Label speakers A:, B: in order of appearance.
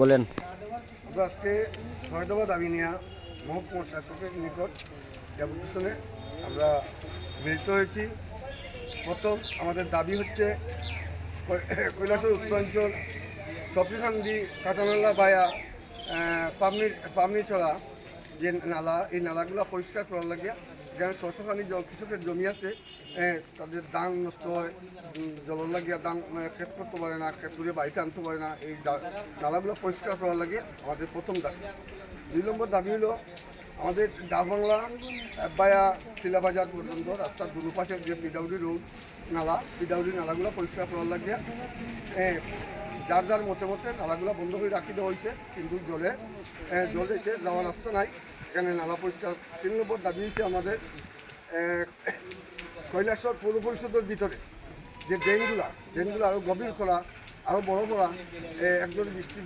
A: বলেন।
B: আজকে ছয় দাবি নিয়ে মহকুমা শাসকের নিকট ডেপুটেশনে আমরা মিলিত হয়েছি। প্রথম আমাদের দাবি হচ্ছে, কৈলাসের উত্তরাঞ্চল সফিখান্দি কাটানাল্লা বায়া পামনি পাবনিছড়া যে নালা এই নালাগুলো পরিষ্কার করার লাগে। যেখানে শস্যখানি জল কৃষকের জমি আছে তাদের দান নষ্ট হয় জলের লাগিয়া দান ক্ষেত করতে পারে না ক্ষেত করে বাড়িতে আনতে পারে না এই নালাগুলো পরিষ্কার করার লাগে আমাদের প্রথম দাবি। দুই নম্বর দাবি হলো আমাদের ডাকবাংলা বায়া শিলাবাজার পর্যন্ত রাস্তার দুপাশে যে পিডাউডি রোড নালা পিডাউডি নালাগুলো পরিষ্কার করার লাগে। এ, যার যার মতে মতে নালাগুলো বন্ধ করে রাখি দেওয়া হয়েছে, কিন্তু জলে জলেছে যাওয়ার রাস্তা নাই। এখানে নালা পরিষ্কার তিন নম্বর দাবি হয়েছে আমাদের কৈলাসর পৌর পরিষদের ভিতরে। যে ড্রেনগুলা, ড্রেনগুলো আরও গভীর করা আরও বড় করা একজন বৃষ্টি